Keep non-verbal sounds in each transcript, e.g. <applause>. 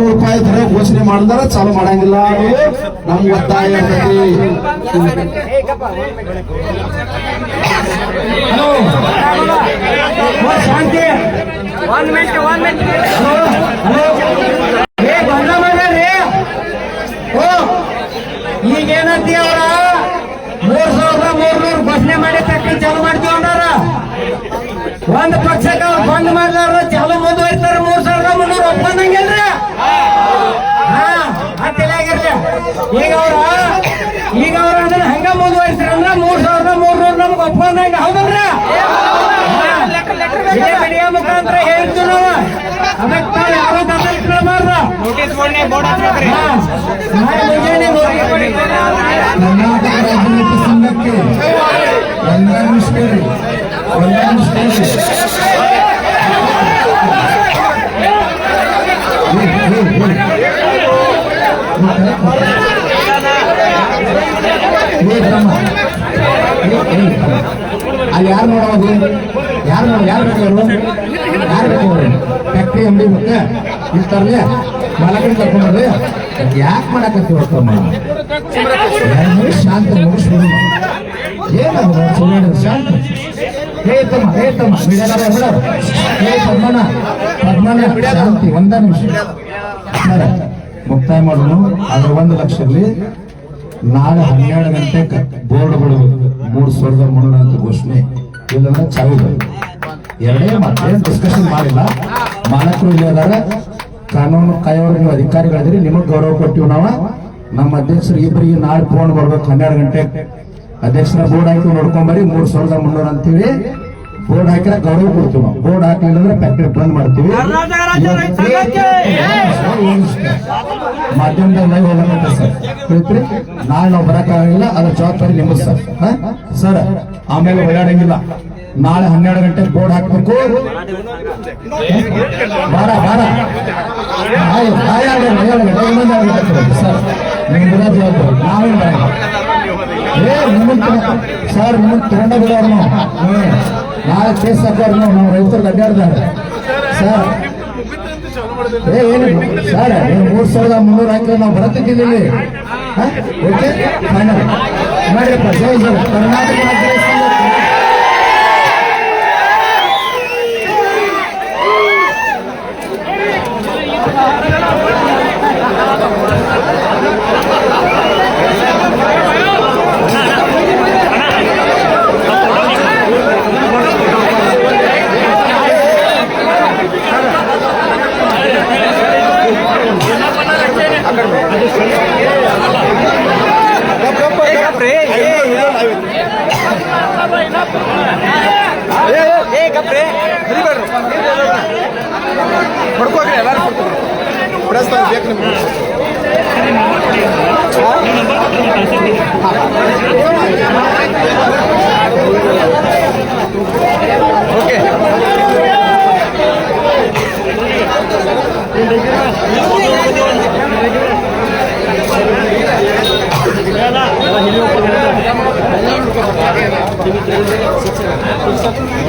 ಮೂರ್ನೂರು ರೂಪಾಯಿ ದರ ಘೋಷಣೆ ಮಾಡಿದಾರ ಚಾಲು ಮಾಡಂಗಿಲ್ಲ. ಅನ್ನೋದು ನಮ್ ಒತ್ತಾಯ ಶಾಂತಿ. ಈಗೇನಂತಿ ಅವ್ರ? ಮೂರ್ ಸಾವಿರದ ಮೂರ್ನೂರು ಘೋಷಣೆ ಮಾಡಿ ತಕ್ಕ ಚಾಲು ಮಾಡ್ತೀವಿ ಅಂದಾರ. ಒಂದ್ ಪಕ್ಷಕ್ಕೆ ಅವ್ರು ಬಂದ್ ಮಾಡ್ಲಾರ ಚಾಲು ¡More! ಅಲ್ಲಿ ಯಾರು ನೋಡೋದು? ಯಾರು ಯಾರು ಬೇಕಾದ್ರು ಯಾರು ಬೇಕಾದ್ರು ಫ್ಯಾಕ್ಟ್ರಿ ಅಂಗಡಿ ಮತ್ತೆ ಇಲ್ಲಿ ಮಲಗಡೆ ಕರ್ಕೊಂಡ್ರಿ ಯಾಕೆ ಮಾಡಕತ್ತಿ ಹೊತ್ತಮ್ಮ ಶಾಂತ ಮುಗಿಸ್ಬಿಡು ಏನದು ಸುಮ್ಮನೆ ಶಾಂತ. ಹೇ ತಮ್ಮ ಬಿಡಲಾರ ಬಿಡೋರು ಹೇ ಪದ್ಮನ ಪದ್ಮನ ಶಾಂತಿ, ಒಂದ ನಿಮಿಷ. ಮುಕ್ತಾಯ ಮಾಡೋಣ. ಅದ್ರ ಒಂದು ಲಕ್ಷದಲ್ಲಿ ನಾಳೆ ಹನ್ನೆರಡು ಗಂಟೆಗೆ ಬೋರ್ಡ್ಗಳು ಮೂರು ಸಾವಿರದ ಮುನ್ನೂರ ಅಂತ ಘೋಷಣೆ. ಇಲ್ಲಂದ್ರೆ ಚಾವಿ ಎರಡೇ ಮತ್ತೇನು ಡಿಸ್ಕಷನ್ ಮಾಡಿಲ್ಲ. ಮಾಲಕರು ಇಲ್ಲಿ ಅದಾರ. ಕಾನೂನು ಕಾಯೋರು ನೀವು ಅಧಿಕಾರಿಗಳಿದ್ರಿ. ನಿಮಗೆ ಗೌರವ ಕೊಟ್ಟಿವಿ ನಾವು. ನಮ್ಮ ಅಧ್ಯಕ್ಷರು ಇಬ್ಬರಿಗೆ ನಾಳೆ ಫೋನ್ ಬರ್ಬೇಕು ಹನ್ನೆರಡು ಗಂಟೆ ಅಧ್ಯಕ್ಷರ ಬೋರ್ಡ್ ಹಾಕಿ ನೋಡ್ಕೊಂಬರಿ ಮೂರು ಸಾವಿರದ ಮುನ್ನೂರ ಅಂತೇಳಿ. ಬೋರ್ಡ್ ಹಾಕಿದ್ರೆ ಗೌರವ ಕೊಡ್ತೀವಿ ನಾವು ಬೋರ್ಡ್ ಹಾಕಲಿಲ್ಲ ಅಂದ್ರೆ ಫ್ಯಾಕ್ಟ್ರಿ ಬಂದ್ ಮಾಡ್ತೀವಿ ಮಾಧ್ಯಮದಲ್ಲಿ ಹೋಗಂತ ಸರ್ ಹೇಳ್ತೀರಿ ನಾಳೆ ನಾವು ಬರಕ್ಕಾಗಿಲ್ಲ ಅದ್ರ ಜವಾಬ್ದಾರಿ ನಿಮ್ಮದು ಸರ್ ಹಾ? ಸರ್ ಆಮೇಲೆ ಓಡಾಡಂಗಿಲ್ಲ ನಾಳೆ ಹನ್ನೆರಡು ಗಂಟೆಗೆ ಬೋರ್ಡ್ ಹಾಕ್ಬೇಕು ಬಾರ ಬಾರ ಸರ್ ನಿಮ್ಗೆ ಜವಾಬ್ದಾರಿ ನಾವೇನು ಏ ನಿಮ್ಮನ್ನು ಸರ್ ನಿಮ್ಮನ್ನ ತಗೊಂಡ ಬಿಡೋರು ನಾಳೆ ಕೇಸ್ ನಾವು ನಾವು ರೈತರು ಅಡ್ಡಾಡ್ತಾರೆ ಸರ್. ಏ, ಏನು? ಸರ್ ಮೂರ್ ಸಾವಿರದ ಮುನ್ನೂರು ಹಾಕಿದ್ರೆ ನಾವು ಬರತ್ತಿದ್ದೀವಿ ಓಕೆ? ಫೈನಲ್. ನೋಡ್ರಿಪ್ಪ ಜೈ ಜೈ ಕರ್ನಾಟಕ ರಾಜ್ಯ ರೈತ ಸಂಘಕ್ಕೆ ಏ ಕಪ್ರಿ ಹೊಡ್ಕೋಗ್ರಿ ಎಲ್ಲಾರು ಬಿಡಿಸ್ತಾರೆ ಬೇಕು ನಿಮ್ಗೆ ಓಕೆ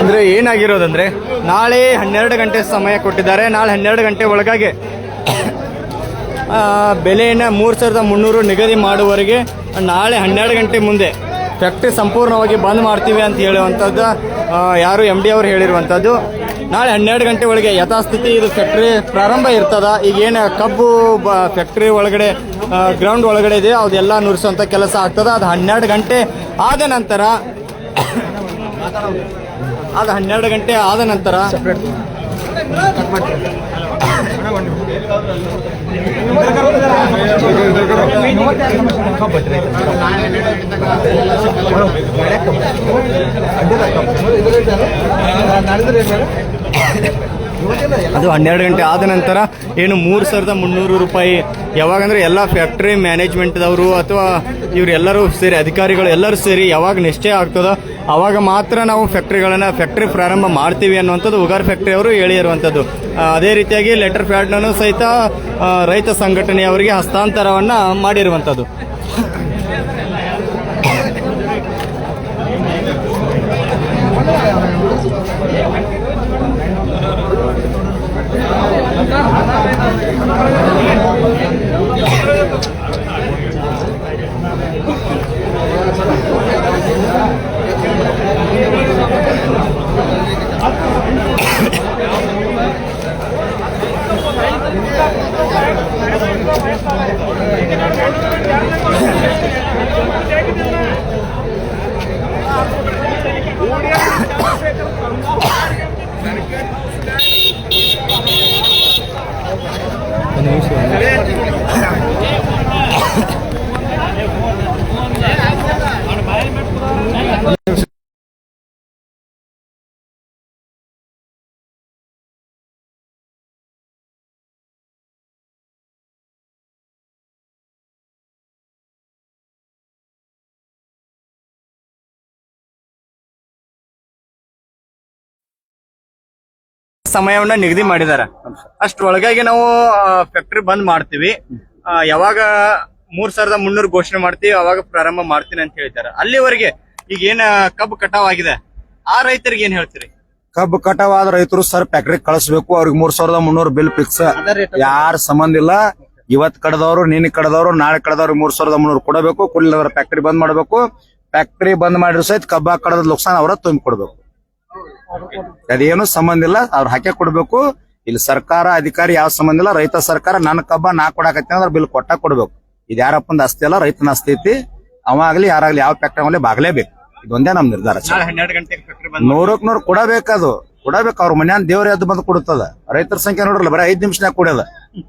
ಅಂದ್ರೆ ಏನಾಗಿರೋದಂದ್ರೆ ನಾಳೆ ಹನ್ನೆರಡು ಗಂಟೆ ಸಮಯ ಕೊಟ್ಟಿದ್ದಾರೆ. ನಾಳೆ ಹನ್ನೆರಡು ಗಂಟೆ ಒಳಗಾಗಿ ಬೆಲೆಯನ್ನು ಮೂರು ಸಾವಿರದ ಮುನ್ನೂರು ನಿಗದಿ ಮಾಡುವವರೆಗೆ ನಾಳೆ ಹನ್ನೆರಡು ಗಂಟೆ ಮುಂದೆ ಫ್ಯಾಕ್ಟ್ರಿ ಸಂಪೂರ್ಣವಾಗಿ ಬಂದ್ ಮಾಡ್ತೀವಿ ಅಂತ ಹೇಳುವಂಥದ್ದು ಯಾರು ಎಂ ಡಿ ಅವರು ಹೇಳಿರುವಂಥದ್ದು. ನಾಳೆ ಹನ್ನೆರಡು ಗಂಟೆ ಒಳಗೆ ಯಥಾಸ್ಥಿತಿ ಇದು ಫ್ಯಾಕ್ಟ್ರಿ ಪ್ರಾರಂಭ ಇರ್ತದ. ಈಗ ಏನು ಕಬ್ಬು ಬ ಫ್ಯಾಕ್ಟ್ರಿ ಒಳಗಡೆ ಗ್ರೌಂಡ್ ಒಳಗಡೆ ಇದೆ ಅದೆಲ್ಲ ನುರಿಸುವಂಥ ಕೆಲಸ ಆಗ್ತದ. ಅದು ಹನ್ನೆರಡು ಗಂಟೆ ಆದ ನಂತರ ಅದು ಹನ್ನೆರಡು ಗಂಟೆ ಆದ ನಂತರ <coughs> ಅದು ಹನ್ನೆರಡು ಗಂಟೆ ಆದ ನಂತರ ಏನು ಮೂರು ಸಾವಿರದ ಮುನ್ನೂರು ರೂಪಾಯಿ. ಯಾವಾಗಂದ್ರೆ ಎಲ್ಲ ಫ್ಯಾಕ್ಟ್ರಿ ಮ್ಯಾನೇಜ್ಮೆಂಟ್ದವರು ಅಥವಾ ಇವರೆಲ್ಲರೂ ಸೇರಿ, ಅಧಿಕಾರಿಗಳು ಎಲ್ಲರೂ ಸೇರಿ ಯಾವಾಗ ನಿಶ್ಚಯ ಆಗ್ತದೋ ಅವಾಗ ಮಾತ್ರ ನಾವು ಫ್ಯಾಕ್ಟ್ರಿಗಳನ್ನು ಫ್ಯಾಕ್ಟ್ರಿ ಪ್ರಾರಂಭ ಮಾಡ್ತೀವಿ ಅನ್ನುವಂಥದ್ದು ಉಗಾರ್ ಫ್ಯಾಕ್ಟ್ರಿ ಅವರು ಹೇಳಿರುವಂಥದ್ದು ಅದೇ ರೀತಿಯಾಗಿ ಲೆಟರ್ ಪ್ಯಾಡ್ನೂ ಸಹಿತ ರೈತ ಸಂಘಟನೆಯವರಿಗೆ ಹಸ್ತಾಂತರವನ್ನು ಮಾಡಿರುವಂಥದ್ದು. ಸಮಯವನ್ನ ನಿಗದಿ ಮಾಡಿದಾರ ಅಷ್ಟ್ರೊಳಗಾಗಿ ನಾವು ಫ್ಯಾಕ್ಟರಿ ಬಂದ್ ಮಾಡ್ತೀವಿ. ಆ, ಯಾವಾಗ ಮೂರ್ ಸಾವಿರದ ಮುನ್ನೂರು ಘೋಷಣೆ ಮಾಡ್ತೀವಿ ಅವಾಗ ಪ್ರಾರಂಭ ಮಾಡ್ತೀನಿ ಅಂತ ಹೇಳ್ತಾರೆ ಅಲ್ಲಿವರೆಗೆ ಈಗ ಏನ ಕಬ್ಬು ಕಟಾವ್ ಆಗಿದೆ ಆ ರೈತರಿಗೆ ಏನ್ ಹೇಳ್ತೀರಿ? ಕಬ್ಬು ಕಟಾವಾದ ರೈತರು ಸರ್ ಫ್ಯಾಕ್ಟ್ರಿ ಕಳಿಸ್ಬೇಕು ಅವ್ರಿಗೆ ಮೂರ್ ಸಾವಿರದ ಮುನ್ನೂರು ಬಿಲ್ ಫಿಕ್ಸ್ ಯಾರ ಸಂಬಂಧ ಇಲ್ಲ. ಇವತ್ ಕಡದವ್ರು ನಿನ್ನೆ ಕಡದವ್ರು ನಾಳೆ ಕಡದವ್ರು ಮೂರ್ ಸಾವಿರದ ಮುನ್ನೂರು ಕೊಡಬೇಕು. ಕುಡಿಲ್ಲದ್ರ ಫ್ಯಾಕ್ಟ್ರಿ ಬಂದ್ ಮಾಡಬೇಕು. ಫ್ಯಾಕ್ಟ್ರಿ ಬಂದ್ ಮಾಡಿರೋ ಸಹಿತ ಕಬ್ಬ ಕಡದ ಲುಕ್ಸಾನ್ ಅವರ ತುಂಬಿ ಕೊಡ್ಬೇಕು ಅದೇನು ಸಂಬಂಧ ಇಲ್ಲ. ಅವ್ರು ಹಾಕಿ ಕೊಡ್ಬೇಕು. ಇಲ್ಲಿ ಸರ್ಕಾರ ಅಧಿಕಾರಿ ಯಾವ ಸಂಬಂಧ ಇಲ್ಲ. ರೈತ ಸರ್ಕಾರ ನನ್ನ ಕಬ್ಬ ನಾ ಕೊಡಾಕತ್ತೀನಿ ಅಂದ್ರೆ ಬಿಲ್ ಕೊಟ್ಟ ಕೊಡ್ಬೇಕು. ಇದು ಯಾರಪ್ಪಂದ ಅಸ್ತಿ ಅಲ್ಲ ರೈತನ ಅಸ್ತಿ ಐತಿ. ಅವ ಆಗ್ಲಿ ಯಾರಾಗ್ಲಿ ಯಾವ ಫ್ಯಾಕ್ಟ್ರಿ ಆಗಲಿ ಬಾಗ್ಲೇಬೇಕು. ಇದೊಂದೇ ನಮ್ ನಿರ್ಧಾರ. ನೂರಕ್ ನೂರ್ ಕೊಡಬೇಕದು ಕೊಡಬೇಕು. ಅವ್ರ ಮನ್ಯಾನ್ ದೇವ್ರ ಎದ್ದು ಬಂದು ಕೊಡುತ್ತದ. ರೈತರ ಸಂಖ್ಯೆ ನೋಡ್ರಲ್ಲ ಬರೀ ಐದ್ ನಿಮಿಷನಾಗ ಕೊಡೋದ.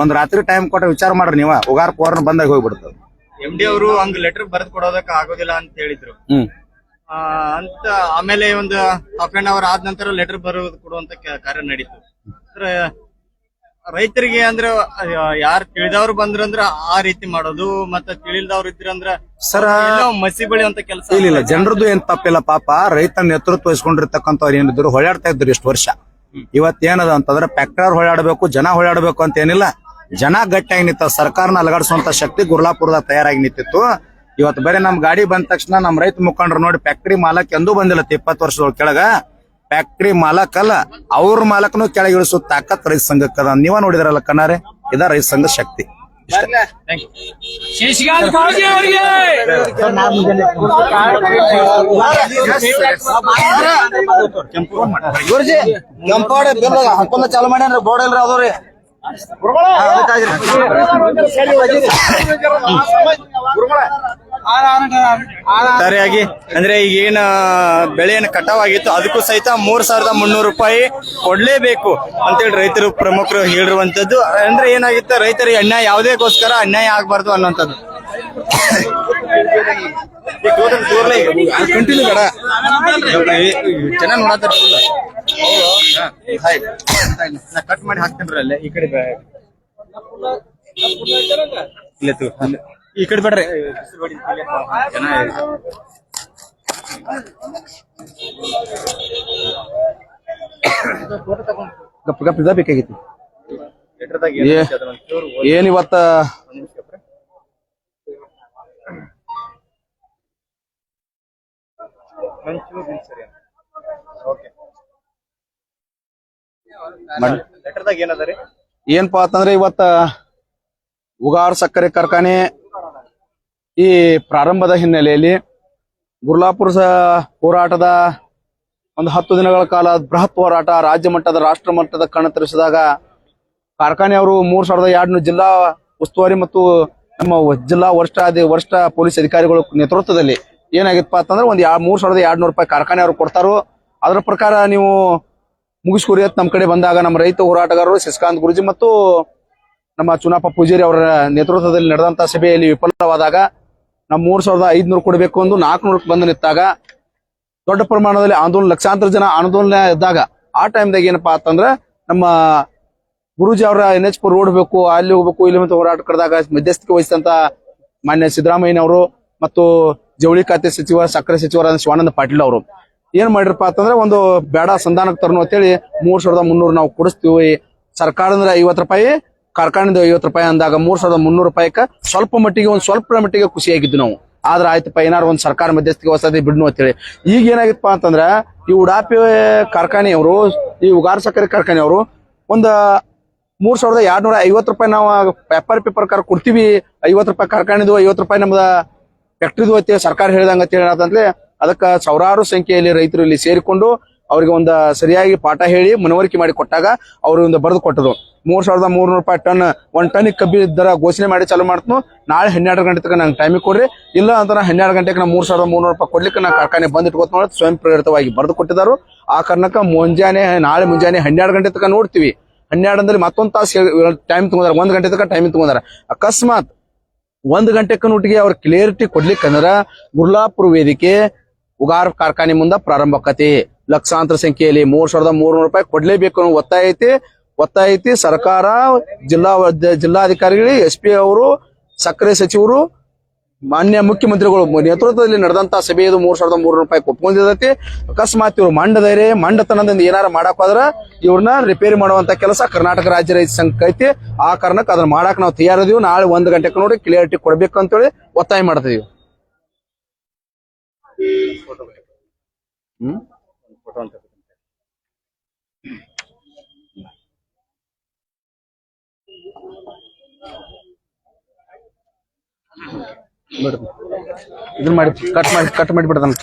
ಒಂದ್ ರಾತ್ರಿ ಟೈಮ್ ಕೊಟ್ಟ ವಿಚಾರ ಮಾಡ್ರಿ ನೀವ. ಉಗಾರ್ ಪೋರ್ನ ಬಂದಾಗ ಹೋಗ್ಬಿಡ್ತದ. ಎಂ ಡಿ ಅವರು ಹಂಗ ಲೆಟರ್ ಬರೆದು ಕೊಡೋದಕ್ಕೆ ಆಗೋದಿಲ್ಲ ಅಂತ ಹೇಳಿದ್ರು. ಅಂತ ಆಮೇಲೆ ಒಂದು ಹಾಫ್ ಆನ್ ಅವರ್ ಆದ ನಂತರ ಲೆಟರ್ ಬರೋದು ಕೊಡುವಂತ ಕಾರ್ಯ ನಡೀತು. ಅಂದ್ರೆ ರೈತರಿಗೆ ಅಂದ್ರೆ ಯಾರು ತಿಳಿದವ್ರು ಬಂದ್ರಂದ್ರ ಆ ರೀತಿ ಮಾಡೋದು ಮತ್ತೆ ತಿಳಿಲ್ದವ್ರು ಇದ್ರಂದ್ರ ಸರ ಮಸಿ ಬೆಳೆಯುವಂತ ಕೆಲಸ ಇಲ್ಲ ಇಲ್ಲ ಜನರದ್ದು ಏನ್ ತಪ್ಪಿಲ್ಲ ಪಾಪ. ರೈತ ನೇತೃತ್ವ ವಹಿಸ್ಕೊಂಡಿರ್ತಕ್ಕಂಥವ್ರು ಏನಿದ್ರು ಹೊಳಾಡ್ತಾ ಇದ್ರು ಇಷ್ಟು ವರ್ಷ. ಇವತ್ ಏನದ ಅಂತಂದ್ರೆ ಫ್ಯಾಕ್ಟರ್ ಹೊಳಾಡಬೇಕು ಜನ ಹೊಳಾಡಬೇಕು ಅಂತ ಏನಿಲ್ಲ. ಜನ ಗಟ್ಟಿಯಾಗಿ ನಿಂತ ಸರ್ಕಾರನ ಅಲಗಾಡಿಸುವಂತ ಶಕ್ತಿ ಗುರ್ಲಾಪುರದ ತಯಾರಾಗಿ ನಿಂತಿತ್ತು. ಇವತ್ತು ಬೇರೆ ನಮ್ ಗಾಡಿ ಬಂದ ತಕ್ಷಣ ನಮ್ ರೈತ ಮುಖಂಡ್ರು ನೋಡಿ ಫ್ಯಾಕ್ಟ್ರಿ ಮಾಲಕ್ ಎಂದೂ ಬಂದಿಲ್ಲ ಇಪ್ಪತ್ತು ವರ್ಷದೊಳಗೆ ಕೆಳಗ ಫ್ಯಾಕ್ಟ್ರಿ ಮಾಲಕ್ ಅಲ್ಲ ಅವ್ರ ಮಾಲಕ್ನು ಕೆಳಗೆ ಇಳಿಸೋ ತಾಕತ್ ರೈತ ಸಂಘಕ್ಕದ ನೀವ ನೋಡಿದ್ರಲ್ಲ ಕಣ್ಣಾರೆ ಇದ ರೈತ ಸಂಘ ಶಕ್ತಿ ಗುರುಜಿ ಕೆಂಪಾಡ ಬಿಲ್ ಹಾಕೊಂಡ ಚಾಲು ಮಾಡ್ಯಾನ್ರಿ ಬೋರ್ಡ್ ಇಲ್ರಿ ಅದವ್ರಿ ಸರಿಯಾಗಿ. ಅಂದ್ರೆ ಈಗ ಏನ ಬೆಳೆಯನ್ನು ಕಟಾವ್ ಆಗಿತ್ತು ಅದಕ್ಕೂ ಸಹಿತ ಮೂರ್ ಸಾವಿರದ ಮುನ್ನೂರು ರೂಪಾಯಿ ಕೊಡ್ಲೇಬೇಕು ಅಂತೇಳಿ ರೈತರು ಪ್ರಮುಖರು ಹೇಳಿರುವಂತದ್ದು. ಅಂದ್ರೆ ಏನಾಗಿತ್ತು ರೈತರಿಗೆ ಅನ್ಯಾಯ ಯಾವುದೇಗೋಸ್ಕರ ಅನ್ಯಾಯ ಆಗ್ಬಾರ್ದು ಅನ್ನೋಂಥದ್ದು. ಕಂಟಿನ್ಯೂ ಜನ ನೋಡತ್ತಾರ ಕಟ್ ಮಾಡಿ ಹಾಕ್ತೇನ್ರಿ ಅಲ್ಲೇ ಈ ಕಡೆ. ಇಲ್ಲ ತು ತಗೋ, ಅಲ್ಲೇ. ಈ ಕಡೆ ಬಿಡ್ರಿ ಗಪ್ ಗಪ್ ಇದ ಬೇಕಾಗಿತ್ತು. ಏನ್ ಇವತ್ತ? ಏನಪ್ಪಾ ಅಂತಂದ್ರೆ ಇವತ್ತ ಉಗಾರ್ ಸಕ್ಕರೆ ಕಾರ್ಖಾನೆ ಈ ಪ್ರಾರಂಭದ ಹಿನ್ನೆಲೆಯಲ್ಲಿ ಗುರ್ಲಾಪುರ ಹೋರಾಟದ ಒಂದು ಹತ್ತು ದಿನಗಳ ಕಾಲ ಬೃಹತ್ ಹೋರಾಟ ರಾಜ್ಯ ಮಟ್ಟದ, ರಾಷ್ಟ್ರ ಮಟ್ಟದ ಕಣತರಿಸಿದಾಗ ಕಾರ್ಖಾನೆಯವರು ಮೂರು ಸಾವಿರದ ಎರಡ್ನೂರು ಜಿಲ್ಲಾ ಉಸ್ತುವಾರಿ ಮತ್ತು ನಮ್ಮ ಜಿಲ್ಲಾ ವರಿಷ್ಠ ಅಧಿ- ವರಿಷ್ಠ ಪೊಲೀಸ್ ಅಧಿಕಾರಿಗಳ ನೇತೃತ್ವದಲ್ಲಿ ಏನಾಗಿತ್ತಪ್ಪ ಅಂತಂದ್ರೆ ಒಂದು ಯಾ, ಮೂರ್ ಸಾವಿರದ ಎರಡ್ನೂರು ರೂಪಾಯಿ ಕಾರ್ಖಾನೆಯವರು ಕೊಡ್ತಾರೋ, ಅದರ ಪ್ರಕಾರ ನೀವು ಮುಗಿಸ್ಕೊರಿ ಅಂತ ನಮ್ಮ ಕಡೆ ಬಂದಾಗ ನಮ್ಮ ರೈತ ಹೋರಾಟಗಾರರು ಶಶಿಕಾಂತ್ ಗುರುಜಿ ಮತ್ತು ನಮ್ಮ ಚುನಾಪ ಪೂಜಾರಿ ಅವರ ನೇತೃತ್ವದಲ್ಲಿ ನಡೆದಂತಹ ಸಭೆಯಲ್ಲಿ ವಿಫಲವಾದಾಗ ನಾವು ಮೂರ್ ಸಾವಿರದ ಐದ್ನೂರು ಕೊಡಬೇಕು ಅಂದು ನಾಲ್ಕುನೂರಕ್ಕೆ ಬಂದು ನಿಂತಾಗ ದೊಡ್ಡ ಪ್ರಮಾಣದಲ್ಲಿ ಆಂದೋಲನ, ಲಕ್ಷಾಂತರ ಜನ ಆಂದೋಲನ ಇದ್ದಾಗ ಆ ಟೈಮ್ದಾಗ ಏನಪ್ಪಾ ಅಂತಂದ್ರೆ ನಮ್ಮ ಗುರುಜಿ ಅವರ ಎನ್ ಎಚ್ ಪುರ್ ರೋಡ್ ಬೇಕು, ಅಲ್ಲಿ ಹೋಗ್ಬೇಕು, ಇಲ್ಲಿ ಮತ್ತು ಹೋರಾಟ ಕರೆದಾಗ ಮಧ್ಯಸ್ಥಿಕೆ ವಹಿಸಿದಂತ ಮಾನ್ಯ ಸಿದ್ದರಾಮಯ್ಯನವರು ಮತ್ತು ಜವಳಿ ಖಾತೆ ಸಚಿವ, ಸಕ್ಕರೆ ಸಚಿವರಾದ ಶಿವಾನಂದ ಪಾಟೀಲ್ ಅವರು. ಏನ್ ಮಾಡಿರಪ್ಪ ಅಂತಂದ್ರೆ ಒಂದು ಬೇಡ ಸಂಧಾನಕ್ಕೆ ತರನು ಅಂತೇಳಿ ಮೂರ್ ಸಾವಿರದ ಮುನ್ನೂರು ನಾವು ಕೊಡಿಸ್ತೀವಿ. ಸರ್ಕಾರದಿಂದ ಐವತ್ತು ರೂಪಾಯಿ ಕಾರ್ಖಾನೆಯಿಂದ ಐವತ್ತು ರೂಪಾಯಿ ಅಂದಾಗ ಮೂರ್ ಸಾವಿರದ ಮುನ್ನೂರು ರೂಪಾಯಿಕ ಸ್ವಲ್ಪ ಮಟ್ಟಿಗೆ ಒಂದು ಸ್ವಲ್ಪ ಮಟ್ಟಿಗೆ ಖುಷಿಯಾಗಿದ್ದು ನಾವು. ಆದ್ರೆ ಆಯ್ತಪ್ಪ, ಏನಾರು ಒಂದು ಸರ್ಕಾರ ಮಧ್ಯಸ್ಥಿಕೆ ಹೊಸದಿ ಬಿಡ್ನು ಅಂತೇಳಿ. ಈಗ ಏನಾಗಿತ್ತಪ್ಪ ಅಂತಂದ್ರ ಈ ಉಡಾಪಿ ಕಾರ್ಖಾನೆಯವರು, ಈ ಉಗಾರ ಸಕ್ಕರೆ ಕಾರ್ಖಾನೆಯವರು ಒಂದು ಮೂರ್ ಸಾವಿರದ ಎರಡ್ನೂರ ಐವತ್ತು ರೂಪಾಯಿ ನಾವು ಪೇಪರ್ ಪೇಪರ್ ಕಾರ್ ಕೊಡ್ತೀವಿ. ಐವತ್ತು ರೂಪಾಯಿ ಕಾರ್ಖಾನೆದು, ಐವತ್ತು ರೂಪಾಯಿ ನಮ್ದ ಫ್ಯಾಕ್ಟ್ರಿದು ಐತಿ, ಸರ್ಕಾರ ಹೇಳಿದಂಗ ಅಂತ ಹೇಳಿ ಅದಕ್ಕ ಸಾವಿರಾರು ಸಂಖ್ಯೆಯಲ್ಲಿ ರೈತರು ಇಲ್ಲಿ ಸೇರಿಕೊಂಡು ಅವ್ರಿಗೆ ಒಂದು ಸರಿಯಾಗಿ ಪಾಠ ಹೇಳಿ ಮನವರಿಕೆ ಮಾಡಿ ಕೊಟ್ಟಾಗ ಅವರು ಒಂದು ಬರೆದು ಕೊಟ್ಟದು ಮೂರ್ ಸಾವಿರದ ಮೂರ್ನೂರು ರೂಪಾಯಿ ಟನ್, ಒಂದ್ ಟನ್ ಕಬ್ಬಿ ದರ ಘೋಷಣೆ ಮಾಡಿ ಚಾಲು ಮಾಡ್ತು ನಾಳೆ ಹನ್ನೆರಡು ಗಂಟೆ ತನಕ ನಂಗೆ ಟೈಮಿಗೆ ಕೊಡ್ರಿ. ಇಲ್ಲ ಅಂತ ನಾ ಹನ್ನೆರಡು ಗಂಟೆಗೆ ನಾ ಮೂರ್ ಸಾವಿರದ ಮೂರ್ನೂರು ರೂಪಾಯಿ ಕೊಡ್ಲಿಕ್ಕೆ ನಾ ಕಾರ್ಖಾನೆ ಬಂದ್ ಇಟ್ಕೊತ ನೋಡಿ, ಸ್ವಯಂ ಪ್ರೇರಿತವಾಗಿ ಬರೆದು ಕೊಟ್ಟಿದ್ದಾರೆ ಆ ಕಾರಣಕ್ಕೆ ಮುಂಜಾನೆ, ನಾಳೆ ಮುಂಜಾನೆ ಹನ್ನೆರಡು ಗಂಟೆ ತನಕ ನೋಡ್ತೀವಿ. ಹನ್ನೆರಡು ಅಂದ್ರೆ ಮತ್ತೊಂದು ತಾಸು ಟೈಮ್ ತಗೊಂಡಾರ, ಒಂದ್ ಗಂಟೆ ತನಕ ಟೈಮ್ ತಗೊಂಡಾರ. ಅಕಸ್ಮಾತ್ ಒಂದ್ ಗಂಟೆ ಕನ್ನೂಟಿಗೆ ಅವ್ರ ಕ್ಲಿಯರಿಟಿ ಕೊಡ್ಲಿಕ್ಕಂದ್ರ ಗುರ್ಲಾಪುರ ವೇದಿಕೆ ಉಗಾರ್ ಕಾರ್ಖಾನೆ ಮುಂದ ಪ್ರಾರಂಭ ಆಕತಿ ಲಕ್ಷಾಂತರ ಸಂಖ್ಯೆಯಲ್ಲಿ ಮೂರ್ ಸಾವಿರದ ಮೂರ್ನೂರು ರೂಪಾಯಿ ಕೊಡ್ಲೇಬೇಕು ಅನ್ನೋ ಒತ್ತಾಯ ಐತಿ. ಒತ್ತಾಯ ಐತಿ. ಸರ್ಕಾರ, ಜಿಲ್ಲಾ ಜಿಲ್ಲಾಧಿಕಾರಿಗಳಿಗೆ ಎಸ್ ಪಿ ಅವರು, ಸಕ್ಕರೆ ಸಚಿವರು, ಮಾನ್ಯ ಮುಖ್ಯಮಂತ್ರಿಗಳು ನೇತೃತ್ವದಲ್ಲಿ ನಡೆದಂತ ಸಭೆಯದು ಮೂರ್ ಸಾವಿರದ ಮೂರ್ನೂರು ರೂಪಾಯಿ ಒಪ್ಕೊಂಡಿದ್ದೈತಿ. ಅಕಸ್ಮಾತ್ ಇವ್ರು ಮಂಡದೈರಿ ಮಂಡತನದಿಂದ ಏನಾರ ಮಾಡಕ್ ಹೋದ್ರ ಇವ್ರನ್ನ ರಿಪೇರಿ ಮಾಡುವಂತ ಕೆಲಸ ಕರ್ನಾಟಕ ರಾಜ್ಯ ರೈತ ಸಂಘ ಐತಿ. ಆ ಕಾರಣಕ್ಕೆ ಅದನ್ನ ಮಾಡಕ್ ನಾವು ತಯಾರಿದೀವಿ. ನಾಳೆ ಒಂದ್ ಗಂಟೆಗೆ ನೋಡಿ ಕ್ಲಿಯರಿಟಿ ಕೊಡ್ಬೇಕು ಅಂತೇಳಿ ಒತ್ತಾಯ ಮಾಡ್ತಿದೀವಿ. ಹ್ಮ್? ಇದನ್ನ ಮಾಡಿ ಕಟ್ ಮಾಡಿ ಕಟ್ ಮಾಡಿ ಬಿಡದನ್ನ